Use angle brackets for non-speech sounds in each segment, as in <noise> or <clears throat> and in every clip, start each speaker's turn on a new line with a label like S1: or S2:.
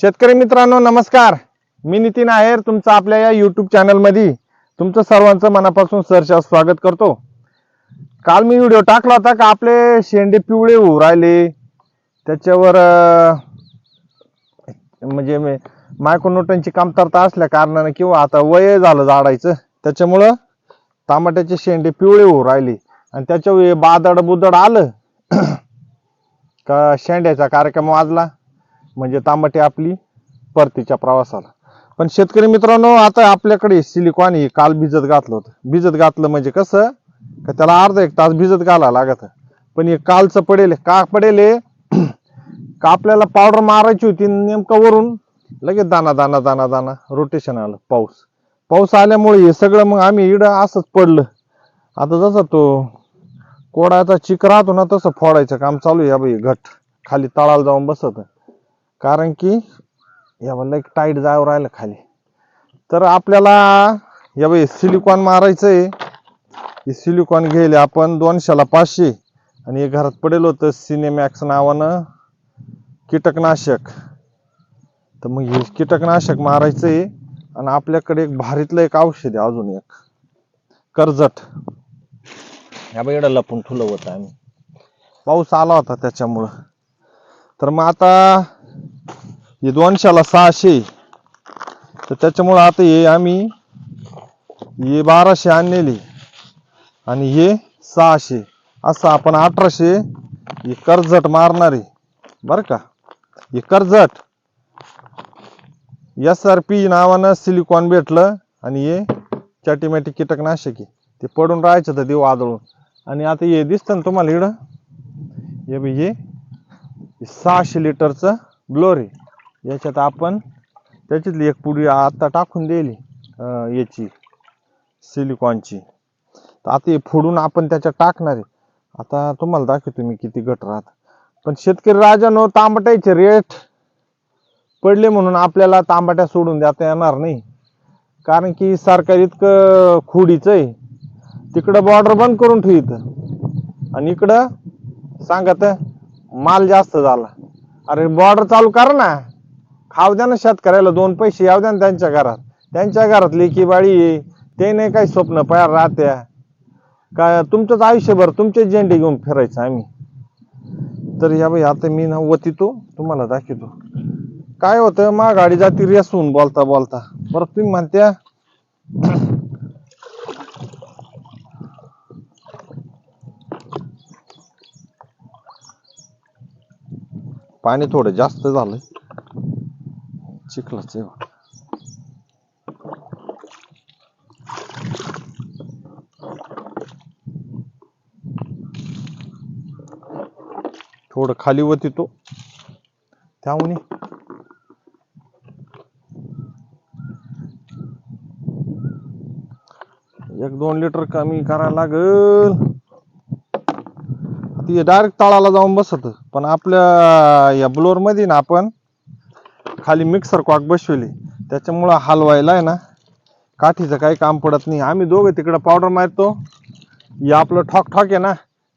S1: शेतकरी मित्रांनो नमस्कार. मी नितीन आहेर तुमचं आपल्या या युट्यूब चॅनलमध्ये तुमचं सर्वांचं मनापासून सहर्ष स्वागत करतो. काल मी व्हिडिओ टाकला होता का आपले शेंडे पिवळे होऊ राहिले. त्याच्यावर म्हणजे मी- मायक्रोन्यूटनची कमतरता असल्या कारणाने किंवा आता वय झालं झाडायचं त्याच्यामुळं टमाट्याचे शेंडे पिवळे होऊ राहिले. आणि त्याच्यावर बादड बुदड आलं <clears throat> का शेंड्याचा कार्यक्रम वाजला. म्हणजे तांबटी आपली परतीच्या प्रवासाला. पण शेतकरी मित्रांनो आता आपल्याकडे सिलिकॉन हे काल भिजत घातलं होतं. भिजत घातलं म्हणजे कसं? का त्याला अर्धा एक तास भिजत घाला लागत. पण हे कालचं पडेल का पडेल का आपल्याला पावडर मारायची होती नेमकं वरून? लगेच दाना दाना दाना दाना रोटेशन आलं पाऊस. पाऊस आल्यामुळे हे सगळं मग आम्ही इडं असंच पडलं. आता जसं तो कोडाचा चिक राहतो ना तसं फोडायचं काम चालू आहे. या बाई घट. खाली तळाला जाऊन बसत कारण की या बाईला एक टाईट जायवर राहिलं खाली. तर आपल्याला या बाई सिलिकॉन मारायचंय. हे सिलिकॉन घ्यायला आपण दोनशेला पाचशे. आणि हे घरात पडेल होतं सिनेमॅक्स नावानं कीटकनाशक. तर मग हे कीटकनाशक मारायचंय. आणि आपल्याकडे एक भारीतलं एक औषध आहे अजून एक. कर्जत. या बाई इकडं लपून ठुलं होतं आम्ही. पाऊस आला होता त्याच्यामुळं. तर मग आता हे दोनशेला सहाशे. तर त्याच्यामुळं आता हे आम्ही हे बाराशे आणलेले. आणि हे सहाशे. असं आपण अठराशे हे कर्जट मारणार आहे. बरं का? हे कर्जट एस आर पी नावानं सिलिकॉन भेटलं आणि हे चॅटिमॅटिक कीटकनाशक आहे. ते पडून राहायचं तर देव आदळून. आणि आता हे दिसतं ना तुम्हाला इकडं? हे बी हे हे सहाशे लिटरचं ग्लोरी याच्यात आपण त्याच्यातली एक पुडी आता टाकून देईल याची सिलिकॉनची. तर आता हे फोडून आपण त्याच्यात टाकणार आहे. आता तुम्हाला दाखवतो मी किती गट राहत पण शेतकरी राजानो तांबट्याचे रेट पडले म्हणून आपल्याला तांबट्या सोडून देता येणार नाही. कारण की सरकार इतकं खुडीचं आहे. तिकडं बॉर्डर बंद करून ठेवित. आणि इकडं सांगत माल जास्त झाला. अरे बॉर्डर चालू कर ना. खाऊ द्या ना शेतकऱ्याला दोन पैसे याव द्या ना त्यांच्या घरात. त्यांच्या घरात लेकी बाळी आहे. ते नाही काही स्वप्न पयार राहत्या. काय तुमचंच आयुष्यभर तुमचे झेंडे घेऊन फिरायचं आम्ही. तर या बाई आता मी ना वतीतो तुम्हाला दाखवतो. काय होतं मा गाडी जाती रेसून बोलता बोलता. बरं तुम्ही म्हणत्या पाणी थोडं जास्त झालं चिखलाच आहे थोडं खाली वत तो. त्याहून एक दोन लिटर कमी करायला लागल. ती डायरेक्ट तळाला जाऊन बसत. पण आपल्या या ब्लोअरमध्ये ना आपण खाली मिक्सर कॉक बसवली. त्याच्यामुळं हलवायला आहे ना काठीचं काही काम पडत नाही. आम्ही दोघं तिकडं पावडर मारतो. हे आपलं ठॉक ठॉक आहे ना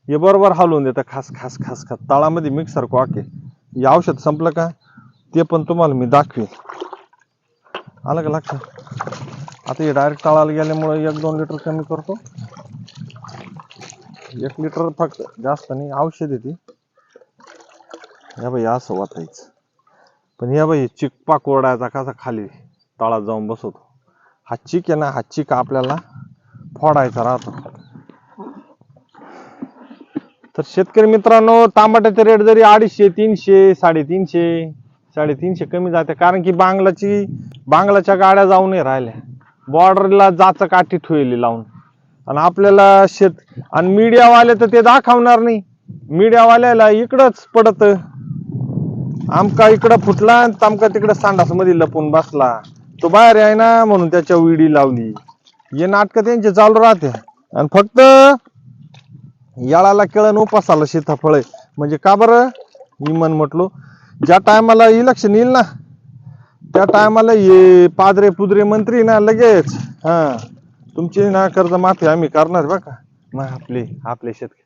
S1: हे बरोबर हलवून देतं. खास खास खास खास. तळामध्ये मिक्सर कॉक आहे. हे औषध संपलं का? ते पण तुम्हाला मी दाखवेन. आलं का लक्षात? आता हे डायरेक्ट तळाला गेल्यामुळे एक दोन लिटर कमी करतो. एक लिटर फक्त. जास्त नाही औषध आहे ती. या बाई असं वाचायचं पण या बाई चिकपा कोरडायचा कसा खाली तळात जाऊन बसवतो हा चिक आहे ना हा चिक आपल्याला फोडायचा राहतो. तर शेतकरी मित्रांनो तांबट्याचे रेट जरी अडीचशे तीनशे साडेतीनशे साडेतीनशे कमी जाते कारण की बांगलाची बांगलाच्या गाड्या जाऊ नाही राहिल्या. बॉर्डरला जाचं काठी ठेवली लावून. आणि आपल्याला शेत आणि मीडियावाले तर ते दाखवणार नाही. मीडियावाल्याला इकडंच पडत. आमका इकडं फुटला आणि तमका तिकडं सांडासमध्ये लपून बसला. तो बाहेर आहे ना म्हणून त्याच्या विडी लावली. हे नाटक त्यांचे चालू राहते. आणि फक्त याळाला केळण उपासाला सीताफळ म्हणजे का बरं? मी मन म्हटलो ज्या टायमाला इलेक्शन येईल ना त्या टायमाला ये पादरे पुदरे मंत्री ना लगेच हा तुमची ना कर्ज माफी आम्ही करणार बघा मग आपले आपले शेतकरी.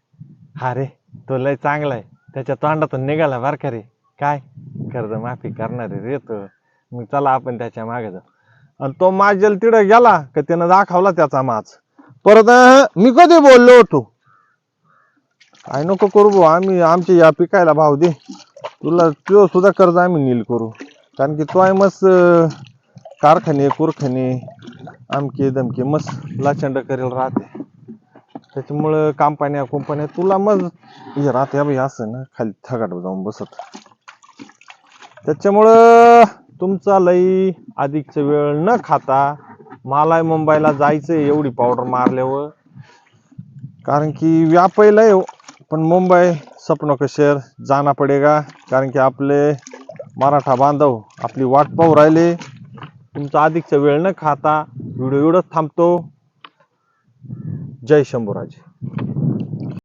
S1: हा रे तो लय चांगला आहे. त्याच्या तोंडातून निघाला बारका रे? काय? कर्ज माफी करणार रे तो. मग चला आपण त्याच्यामागे जाऊ. आणि तो माझ्या तिकडे गेला का त्यानं दाखवला त्याचा माच परत अं, मी कधी बोललो होतो? काय नको करू भाऊ आम्ही आमच्या या पिकायला भाव दे. तुला तो सुद्धा कर्ज आम्ही नील करू. कारण की तो आहे मस्त अं, कारखाने कुरखाने आमके दमके मस्त लाचंड करेल राहते. त्याच्यामुळं कंपन्या कुंपन्या तुला मग हे राहते बाई असं ना खाली थगाट जाऊन बसत. त्याच्यामुळं तुमचा लई अधिकचा वेळ न खाता मला मुंबईला जायचंय एवढी पावडर मारल्यावर. कारण की व्यापायला आहे हो. पण मुंबई सपनों का शहर जाना पडेगा. कारण की आपले मराठा बांधव आपली वाट पाहू राहिले. तुमचा अधिकचा वेळ न खाता व्हिडिओ एवढंच थांबतो. जय शंभूराजे.